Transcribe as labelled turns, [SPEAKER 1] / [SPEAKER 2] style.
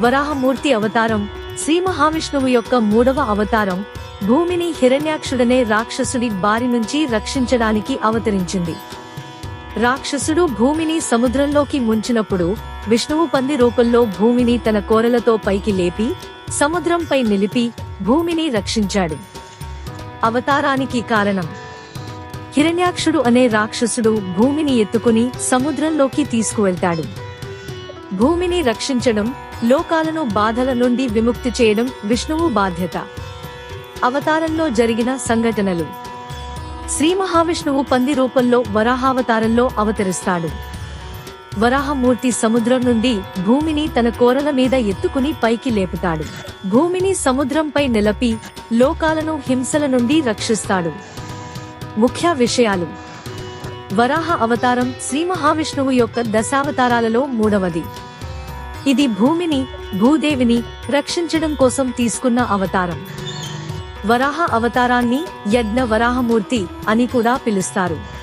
[SPEAKER 1] వరాహమూర్తి అవతారం శ్రీ మహావిష్ణువు యొక్క మూడవ అవతారం భూమిని హిరణ్యాక్షుడనే రాక్షసుడి బారి నుంచి రక్షించడానికి అవతరించింది. రాక్షసుడు భూమిని సముద్రంలోకి ముంచినప్పుడు విష్ణువు పంది రూపంలో భూమిని తన కోరలతో పైకి లేపి సముద్రంపై నిలిపి భూమిని రక్షించాడు. అవతారానికి కారణం. హిరణ్యాక్షుడు అనే రాక్షసుడు భూమిని ఎత్తుకుని సముద్రంలోకి తీసుకువెళ్తాడు. భూమిని రక్షించడం లోకాలను బాధల నుండి విముక్తి చేయడం విష్ణువు బాధ్యత. అవతారంలో జరిగిన సంఘటనలు. శ్రీ మహావిష్ణువు పంది రూపంలో వరాహావతారంలో అవతరిస్తాడు. వరాహమూర్తి సముద్రం నుండి భూమిని తన కోరల మీద ఎత్తుకుని పైకి లేపుతాడు. భూమిని సముద్రంపై నిలపి లోకాలను హింసల నుండి రక్షిస్తాడు. ముఖ్య విషయాలు. వరాహ అవతారం శ్రీ మహావిష్ణువు యొక్క దశావతారాలలో మూడవది. ఇది భూమిని భూదేవిని రక్షించడం కోసం తీసుకున్న అవతారం. వరాహ అవతారాన్ని యజ్ఞ వరాహమూర్తి అని కూడా పిలుస్తారు.